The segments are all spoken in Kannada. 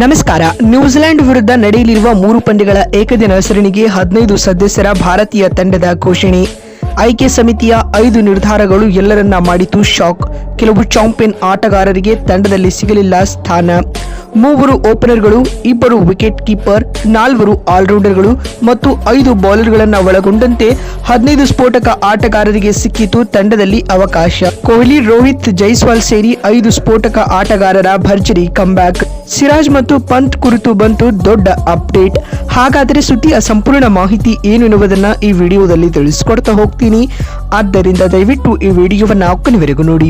ನಮಸ್ಕಾರ. ನ್ಯೂಜಿಲೆಂಡ್ ವಿರುದ್ಧ ನಡೆಯಲಿರುವ ಮೂರು ಪಂದ್ಯಗಳ ಏಕದಿನ ಸರಣಿಗೆ ಹದಿನೈದು ಸದಸ್ಯರ ಭಾರತೀಯ ತಂಡದ ಘೋಷಣೆ. ಆಯ್ಕೆ ಸಮಿತಿಯ ಐದು ನಿರ್ಧಾರಗಳು ಎಲ್ಲರನ್ನ ಮಾಡಿತು ಶಾಕ್. ಕೆಲವು ಚಾಂಪಿಯನ್ ಆಟಗಾರರಿಗೆ ತಂಡದಲ್ಲಿ ಸಿಗಲಿಲ್ಲ ಸ್ಥಾನ. ಮೂವರು ಓಪನರ್ಗಳು, ಇಬ್ಬರು ವಿಕೆಟ್ ಕೀಪರ್, ನಾಲ್ವರು ಆಲ್ರೌಂಡರ್ಗಳು ಮತ್ತು ಐದು ಬೌಲರ್ಗಳನ್ನು ಒಳಗೊಂಡಂತೆ ಹದಿನೈದು ಸ್ಫೋಟಕ ಆಟಗಾರರಿಗೆ ಸಿಕ್ಕಿತು ತಂಡದಲ್ಲಿ ಅವಕಾಶ. ಕೊಹ್ಲಿ, ರೋಹಿತ್ ಜೈಸ್ವಾಲ್ ಸೇರಿ ಐದು ಸ್ಫೋಟಕ ಆಟಗಾರರ ಭರ್ಜರಿ ಕಂಬ್ಯಾಕ್ ಸಿರಾಜ್ ಮತ್ತು ಪಂತ್ ಕುರಿತು ಬಂತು ದೊಡ್ಡ ಅಪ್ಡೇಟ್. ಹಾಗಾದರೆ ಸುದ್ದಿಯ ಸಂಪೂರ್ಣ ಮಾಹಿತಿ ಏನು ಎನ್ನುವುದನ್ನ ಈ ವಿಡಿಯೋದಲ್ಲಿ ತಿಳಿಸಿಕೊಡ್ತಾ ಹೋಗ್ತೀನಿ. ಆದ್ದರಿಂದ ದಯವಿಟ್ಟು ಈ ವಿಡಿಯೋವನ್ನ ಕೊನೆವರೆಗೂ ನೋಡಿ.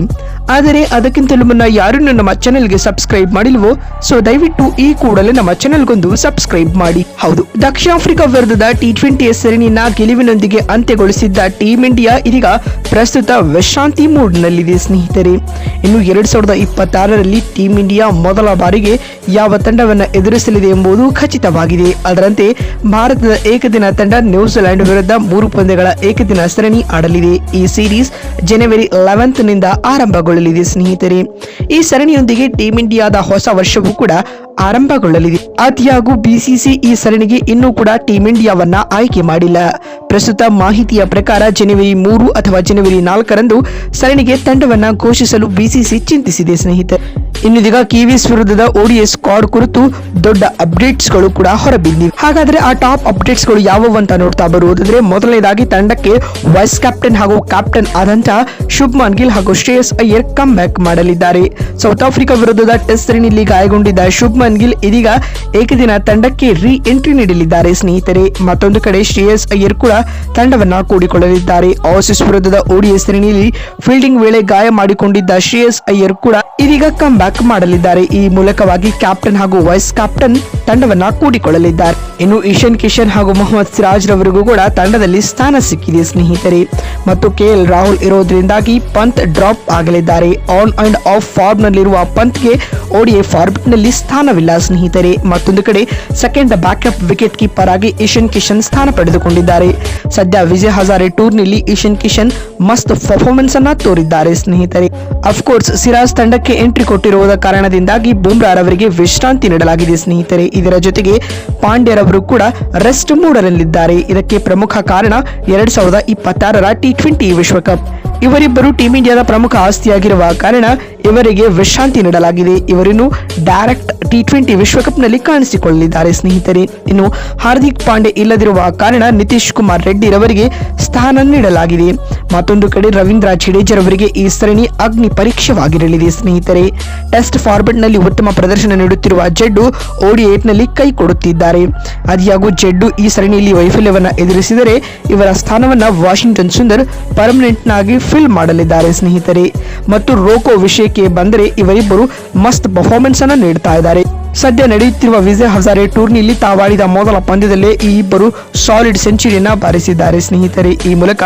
ಆದರೆ ಅದಕ್ಕಿಂತಲೂ ಮುನ್ನ ಯಾರು ನಮ್ಮ ಚಾನೆಲ್ಗೆ ಸಬ್ಸ್ಕ್ರೈಬ್ ಮಾಡಿಲ್ವೋ, ಸೊ ದಯವಿಟ್ಟು ಈ ಕೂಡಲೇ ನಮ್ಮ ಚಾನೆಲ್ಗೊಂದು ಸಬ್ಸ್ಕ್ರೈಬ್ ಮಾಡಿ. ಹೌದು ದಕ್ಷಿಣ ಆಫ್ರಿಕಾ ವಿರುದ್ಧದ ಟಿ ಟ್ವೆಂಟಿ ಸರಣಿಯನ್ನ ಗೆಲುವಿನೊಂದಿಗೆ ಅಂತ್ಯಗೊಳಿಸಿದ್ದ ಟೀಂ ಇಂಡಿಯಾ ಇದೀಗ ಪ್ರಸ್ತುತ ವಿಶ್ರಾಂತಿ ಮೂಡ್ನಲ್ಲಿದೆ ಸ್ನೇಹಿತರೆ. ಇನ್ನು ಎರಡ್ ಸಾವಿರದ ಇಪ್ಪತ್ತಾರರಲ್ಲಿ ಟೀಂ ಇಂಡಿಯಾ ಮೊದಲ ಬಾರಿಗೆ ಯಾವ ತಂಡವನ್ನು ಎದುರಿಸಲಿದೆ ಎಂಬುದು ಖಚಿತವಾಗಿದೆ. ಅದರಂತೆ ಭಾರತದ ಏಕದಿನ ತಂಡ ನ್ಯೂಜಿಲೆಂಡ್ ವಿರುದ್ಧ ಮೂರು ಪಂದ್ಯಗಳ ಏಕದಿನ ಸರಣಿ ಆಡಲಿದೆ. ಈ ಸೀರೀಸ್ ಜನವರಿ ಲೆವೆಂತ್ನಿಂದ ಆರಂಭಗೊಳ್ಳಲಿದೆ ಸ್ನೇಹಿತರೆ. ಈ ಸರಣಿಯೊಂದಿಗೆ ಟೀಂ ಇಂಡಿಯಾದ ಹೊಸ ವರ್ಷವೂ ಕೂಡ ಆರಂಭಗೊಳ್ಳಲಿದೆ. ಅತಿಯಾಗೂ ಬಿಸಿಸಿ ಈ ಸರಣಿಗೆ ಇನ್ನೂ ಕೂಡ ಟೀಂ ಇಂಡಿಯಾವನ್ನ ಆಯ್ಕೆ ಮಾಡಿಲ್ಲ. ಪ್ರಸ್ತುತ ಮಾಹಿತಿಯ ಪ್ರಕಾರ ಜನವರಿ ಮೂರು ಅಥವಾ ಜನವರಿ ನಾಲ್ಕರಂದು ಸರಣಿಗೆ ತಂಡವನ್ನ ಘೋಷಿಸಲು ಬಿಸಿಸಿ ಚಿಂತಿಸಿದೆ ಸ್ನೇಹಿತರೆ ಇನ್ನಿದೀಗ ಕಿವೀಸ್ ವಿರುದ್ಧದ ಓಡಿಎಸ್ ಸ್ಕ್ವಾಡ್ ಕುರಿತು ದೊಡ್ಡ ಅಪ್ಡೇಟ್ಸ್ಗಳು ಕೂಡ ಹೊರಬಿದ್ದಿವೆ. ಹಾಗಾದ್ರೆ ಆ ಟಾಪ್ ಅಪ್ಡೇಟ್ಸ್ಗಳು ಯಾವುವು ಅಂತ ನೋಡ್ತಾ ಬರುವುದಾದ್ರೆ ಮೊದಲನೇದಾಗಿ ತಂಡಕ್ಕೆ ವೈಸ್ ಕ್ಯಾಪ್ಟನ್ ಹಾಗೂ ಕ್ಯಾಪ್ಟನ್ ಆದಂತಹ ಶುಭ್ಮಾನ್ ಗಿಲ್ ಹಾಗೂ ಶ್ರೇಯಸ್ ಅಯ್ಯರ್ ಕಮ್ ಬ್ಯಾಕ್ ಮಾಡಲಿದ್ದಾರೆ. ಸೌತ್ ಆಫ್ರಿಕಾ ವಿರುದ್ಧದ ಟೆಸ್ಟ್ ಸರಣಿಯಲ್ಲಿ ಗಾಯಗೊಂಡಿದ್ದ ಶುಭ್ಮನ್ ಗಿಲ್ ಇದೀಗ ಏಕದಿನ ತಂಡಕ್ಕೆ ರೀ ಎಂಟ್ರಿ ನೀಡಲಿದ್ದಾರೆ ಸ್ನೇಹಿತರೆ. ಮತ್ತೊಂದು ಕಡೆ ಶ್ರೇಯಸ್ ಅಯ್ಯರ್ ಕೂಡ ತಂಡವನ್ನ ಕೂಡಿಕೊಳ್ಳಲಿದ್ದಾರೆ. ಆಸಿಸ್ ವಿರುದ್ಧದ ಓಡಿಎಸ್ ಶ್ರೇಣಿಯಲ್ಲಿ ಫೀಲ್ಡಿಂಗ್ ವೇಳೆ ಗಾಯ ಮಾಡಿಕೊಂಡಿದ್ದ ಶ್ರೇಯಸ್ ಅಯ್ಯರ್ ಕೂಡ ಇದೀಗ ಕಮ್ ಬ್ಯಾಕ್ ಮಾಡಲಿದ್ದಾರೆ. ಈ ಮೂಲಕವಾಗಿ ಕ್ಯಾಪ್ಟನ್ ಹಾಗೂ ವೈಸ್ ಕ್ಯಾಪ್ಟನ್ ತಂಡವನ್ನ ಕೂಡಿಕೊಳ್ಳಲಿದ್ದಾರೆ. ಇನ್ನು ಈಶನ್ ಕಿಶನ್ ಹಾಗೂ ಮೊಹಮ್ಮದ್ ಸಿರಾಜ್ ರವರಿಗೂ ಕೂಡ ತಂಡದಲ್ಲಿ ಸ್ಥಾನ ಸಿಕ್ಕಿದೆ ಸ್ನೇಹಿತರೆ. ಮತ್ತು ಕೆಎಲ್ ರಾಹುಲ್ ಇರೋದ್ರಿಂದಾಗಿ ಪಂತ್ ಡ್ರಾಪ್ ಆಗಲಿದ್ದಾರೆ. ಆನ್ ಅಂಡ್ ಆಫ್ ಫಾರ್ಮ್ ನಲ್ಲಿರುವ ಪಂತ್ಗೆ ಓಡಿಎ ಫಾರ್ಮೆಟ್ನಲ್ಲಿ ಸ್ಥಾನವಿಲ್ಲ ಸ್ನೇಹಿತರೆ. ಮತ್ತೊಂದು ಕಡೆ ಸೆಕೆಂಡ್ ಬ್ಯಾಕಪ್ ವಿಕೆಟ್ ಕೀಪರ್ ಆಗಿ ಈಶನ್ ಕಿಶನ್ ಸ್ಥಾನ ಪಡೆದುಕೊಂಡಿದ್ದಾರೆ. ಸದ್ಯ ವಿಜಯ್ ಹಜಾರೆ ಟೂರ್ನಿಲಿ ಈಶನ್ ಕಿಶನ್ ಮಸ್ತ್ ಪರ್ಫಾರ್ಮೆನ್ಸ್ ಅನ್ನ ತೋರಿದ್ದಾರೆ ಸ್ನೇಹಿತರೆ. ಅಫ್ಕೋರ್ಸ್ ಸಿರಾಜ್ ತಂಡಕ್ಕೆ ಎಂಟ್ರಿ ಕೊಟ್ಟಿರುವುದ ಕಾರಣದಿಂದಾಗಿ ಬುಮ್ರಾರವರಿಗೆ ವಿಶ್ರಾಂತಿ ನೀಡಲಾಗಿದೆ ಸ್ನೇಹಿತರೆ. ಇದರ ಜೊತೆಗೆ ಪಾಂಡ್ಯರವರು ಕೂಡ ರೆಸ್ಟ್ ಮೂಡರಲ್ಲಿದ್ದಾರೆ ಇದಕ್ಕೆ ಪ್ರಮುಖ ಕಾರಣ ಎರಡ್ ಸಾವಿರದ ಇಪ್ಪತ್ತಾರರ ಟಿ ಟ್ವೆಂಟಿ ವಿಶ್ವಕಪ್. ಇವರಿಬ್ಬರು ಟೀಂ ಇಂಡಿಯಾದ ಪ್ರಮುಖ ಆಸ್ತಿಯಾಗಿರುವ ಕಾರಣ ಇವರಿಗೆ ವಿಶ್ರಾಂತಿ ನೀಡಲಾಗಿದೆ. ಇವರನ್ನು ಡೈರೆಕ್ಟ್ ಟಿ ಟ್ವೆಂಟಿ ವಿಶ್ವಕಪ್ನಲ್ಲಿ ಕಾಣಿಸಿಕೊಳ್ಳಲಿದ್ದಾರೆ. ಸ್ನೇಹಿತರೆ, ಇನ್ನು ಹಾರ್ದಿಕ್ ಪಾಂಡೆ ಇಲ್ಲದಿರುವ ಕಾರಣ ನಿತೀಶ್ ಕುಮಾರ್ ರೆಡ್ಡಿ ರವರಿಗೆ ಸ್ಥಾನ ನೀಡಲಾಗಿದೆ. ಮತ್ತೊಂದು ಕಡೆ ರವೀಂದ್ರ ಜಡೇಜರವರಿಗೆ ಈ ಸರಣಿ ಅಗ್ನಿ ಪರೀಕ್ಷೆವಾಗಿರಲಿದೆ. ಸ್ನೇಹಿತರೆ, ಟೆಸ್ಟ್ ಫಾರ್ಮೆಟ್ನಲ್ಲಿ ಉತ್ತಮ ಪ್ರದರ್ಶನ ನೀಡುತ್ತಿರುವ ಜಡ್ಡು ನಲ್ಲಿ ಕೈ ಕೊಡುತ್ತಿದ್ದಾರೆ. ಅದಿಯಾಗೂ ಜಡ್ಡು ಈ ಸರಣಿಯಲ್ಲಿ ವೈಫಲ್ಯವನ್ನು ಎದುರಿಸಿದರೆ ಇವರ ಸ್ಥಾನವನ್ನು ವಾಷಿಂಗ್ಟನ್ ಸುಂದರ್ ಪರ್ಮನೆಂಟ್ ನಾಗಿ ಫಿಲ್ ಮಾಡಲಿದ್ದಾರೆ ಸ್ನೇಹಿತರೆ. ಮತ್ತು ರೋಕೋ ವಿಷಯಕ್ಕೆ ಬಂದರೆ ಇವರಿಬ್ಬರು ಮಸ್ತ್ ಪರ್ಫಾರ್ಮೆನ್ಸ್ ಅನ್ನು ನೀಡ್ತಾ ಇದ್ದಾರೆ. ಸದ್ಯ ನಡೆಯುತ್ತಿರುವ ವಿಜಯ್ ಹಜಾರೆ ಟೂರ್ನಿಯಲ್ಲಿ ತಾವಾಡಿದ ಮೊದಲ ಪಂದ್ಯದಲ್ಲೇ ಈ ಇಬ್ಬರು ಸಾಲಿಡ್ ಸೆಂಚುರಿಯನ್ನ ಬಾರಿಸಿದ್ದಾರೆ. ಸ್ನೇಹಿತರೆ, ಈ ಮೂಲಕ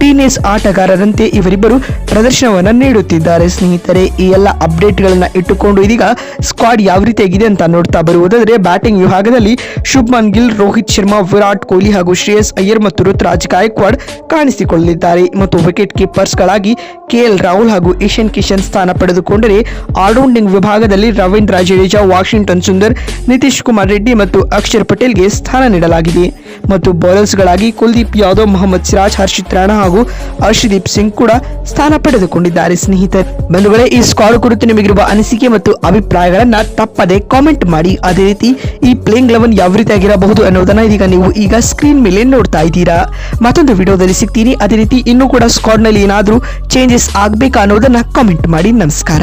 ಟೀನೇಜ್ ಆಟಗಾರರಂತೆ ಇವರಿಬ್ಬರು ಪ್ರದರ್ಶನವನ್ನ ನೀಡುತ್ತಿದ್ದಾರೆ. ಸ್ನೇಹಿತರೆ, ಈ ಎಲ್ಲ ಅಪ್ಡೇಟ್ಗಳನ್ನ ಇಟ್ಟುಕೊಂಡು ಇದೀಗ ಸ್ಕ್ವಾಡ್ ಯಾವ ರೀತಿಯಾಗಿದೆ ಅಂತ ನೋಡ್ತಾ ಬರುವುದಾದರೆ ಬ್ಯಾಟಿಂಗ್ ವಿಭಾಗದಲ್ಲಿ ಶುಭ್ಮನ್ ಗಿಲ್, ರೋಹಿತ್ ಶರ್ಮಾ, ವಿರಾಟ್ ಕೊಹ್ಲಿ ಹಾಗೂ ಶ್ರೇಯಸ್ ಅಯ್ಯರ್ ಮತ್ತು ಋತುರಾಜ್ ಗಾಯಕ್ವಾಡ್ ಕಾಣಿಸಿಕೊಳ್ಳಲಿದ್ದಾರೆ. ಮತ್ತು ವಿಕೆಟ್ ಕೀಪರ್ಸ್ಗಳಾಗಿ ಕೆಎಲ್ ರಾಹುಲ್ ಹಾಗೂ ಏಷ್ಯನ್ ಕಿಶನ್ ಸ್ಥಾನ ಪಡೆದುಕೊಂಡರೆ ಆಲ್ರೌಂಡಿಂಗ್ ವಿಭಾಗದಲ್ಲಿ ರವೀಂದ್ರ ಜಡೇಜಾ, ವಾಷಿಂಗ್ಟನ್ ಸುಂದರ್ ನಿತೀಶ್ ಕುಮಾರ್ ರೆಡ್ಡಿ ಮತ್ತು ಅಕ್ಷರ್ ಪಟೇಲ್ಗೆ ಸ್ಥಾನ ನೀಡಲಾಗಿದೆ. ಮತ್ತು ಬೌಲರ್ಸ್ಗಳಾಗಿ ಕುಲ್ದೀಪ್ ಯಾದವ್, ಮೊಹಮ್ಮದ್ ಸಿರಾಜ್, ಹರ್ಷಿತ್ ರಾಣಾ ಹಾಗೂ ಹರ್ಷದೀಪ್ ಸಿಂಗ್ ಕೂಡ ಸ್ಥಾನ ಪಡೆದುಕೊಂಡಿದ್ದಾರೆ. ಸ್ನೇಹಿತರೆ, ಬಂಧುಗಳೇ, ಈ ಸ್ಕಾಡ್ ಕುರಿತು ನಿಮಗಿರುವ ಅನಿಸಿಕೆ ಮತ್ತು ಅಭಿಪ್ರಾಯಗಳನ್ನ ತಪ್ಪದೆ ಕಾಮೆಂಟ್ ಮಾಡಿ. ಅದೇ ರೀತಿ, ಈ ಪ್ಲೇಯಿಂಗ್ ಲೆವೆನ್ ಯಾವ ರೀತಿ ಆಗಿರಬಹುದು ಅನ್ನೋದನ್ನ ಇದೀಗ ನೀವು ಈಗ ಸ್ಕ್ರೀನ್ ಮೇಲೆ ನೋಡ್ತಾ ಇದ್ದೀರಾ. ಮತ್ತೊಂದು ವಿಡಿಯೋದಲ್ಲಿ ಸಿಗ್ತೀನಿ. ಅದೇ ರೀತಿ, ಇನ್ನೂ ಕೂಡ ಸ್ಕ್ವಾಡ್ನಲ್ಲಿ ಏನಾದರೂ ಚೇಂಜಸ್ ಆಗ್ಬೇಕಾ ಅನ್ನೋದನ್ನ ಕಾಮೆಂಟ್ ಮಾಡಿ. ನಮಸ್ಕಾರ.